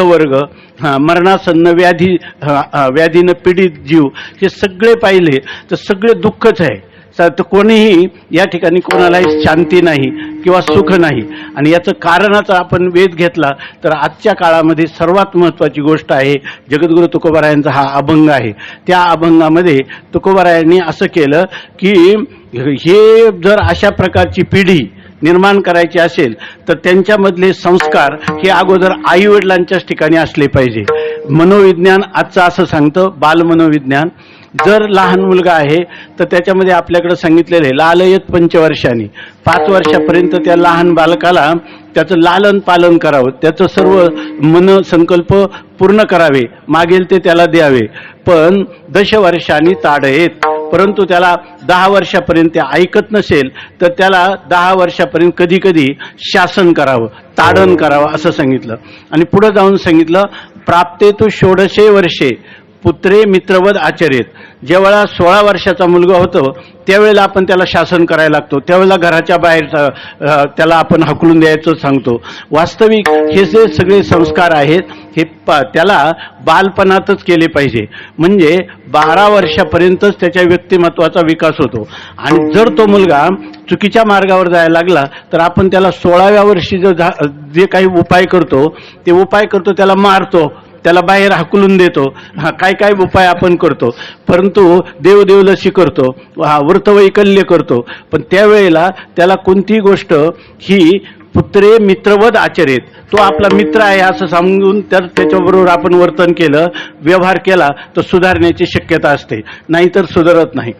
वर्ग मरणासन्न व्याधी व्याधीनं पीडित जीव हे सगळे पाहिले तर सगळे दुःखच आहे. तर कोणीही या ठिकाणी कोणालाही शांती नाही किंवा सुख नाही. आणि याचं कारणाचा आपण वेध घेतला तर आजच्या काळामध्ये सर्वात महत्त्वाची गोष्ट आहे जगद्गुरु तुकोबारायांचा हा अभंग आहे. त्या अभंगामध्ये तुकोबारायांनी असं केलं की हे जर अशा प्रकारची पिढी निर्माण करायची असेल तर त्यांच्यामधले संस्कार हे अगोदर आई वडिलांच्याच ठिकाणी असले पाहिजे. मनोविज्ञान आजचं असं सांगतं बालमनोविज्ञान जर लहान मुलगा आहे तर त्याच्यामध्ये आपल्याकडे सांगितलेलं आहे लालयत पंचवर्षांनी. पाच वर्षापर्यंत त्या लहान बालकाला त्याचं लालन पालन करावं त्याचं सर्व मन संकल्प पूर्ण करावे मागेल ते त्याला द्यावे. पण दशवर्षांनी ताडयेत. परंतु त्याला दहा वर्षापर्यंत ते ऐकत नसेल तर त्याला दहा वर्षापर्यंत कधी कधी शासन करावं ताडण करावं असं सांगितलं. आणि पुढे जाऊन सांगितलं प्राप्ते तू षोडशे वर्षे पुत्रे मित्रवद आचरेत. ज्यावेळा सोळा वर्षाचा मुलगा होतो त्यावेळेला आपण त्याला शासन करायला लागतो. त्यावेळेला घराच्या बाहेर त्याला आपण हकलून द्यायचं सांगतो. वास्तविक हे जे सगळे संस्कार आहेत हे प त्याला बालपणातच केले पाहिजे. म्हणजे बारा वर्षापर्यंतच त्याच्या व्यक्तिमत्वाचा विकास होतो. आणि जर तो मुलगा चुकीच्या मार्गावर जायला लागला तर आपण त्याला सोळाव्या वर्षी जो झा- जे काही उपाय करतो ते उपाय करतो त्याला मारतो. त्याला बाहेर हाकलून देतो. हा काय काय उपाय आपण करतो? परंतु देवदेवलशी करतो हा व्रतवैकल्य करतो. पण त्यावेळेला त्याला कोणतीही गोष्ट ही पुत्रे मित्रवद आचरेत. तो आपला मित्र आहे असं समजून तर त्याच्याबरोबर आपण वर्तन केलं व्यवहार केला तर सुधारण्याची शक्यता असते. नाहीतर सुधारत नाही.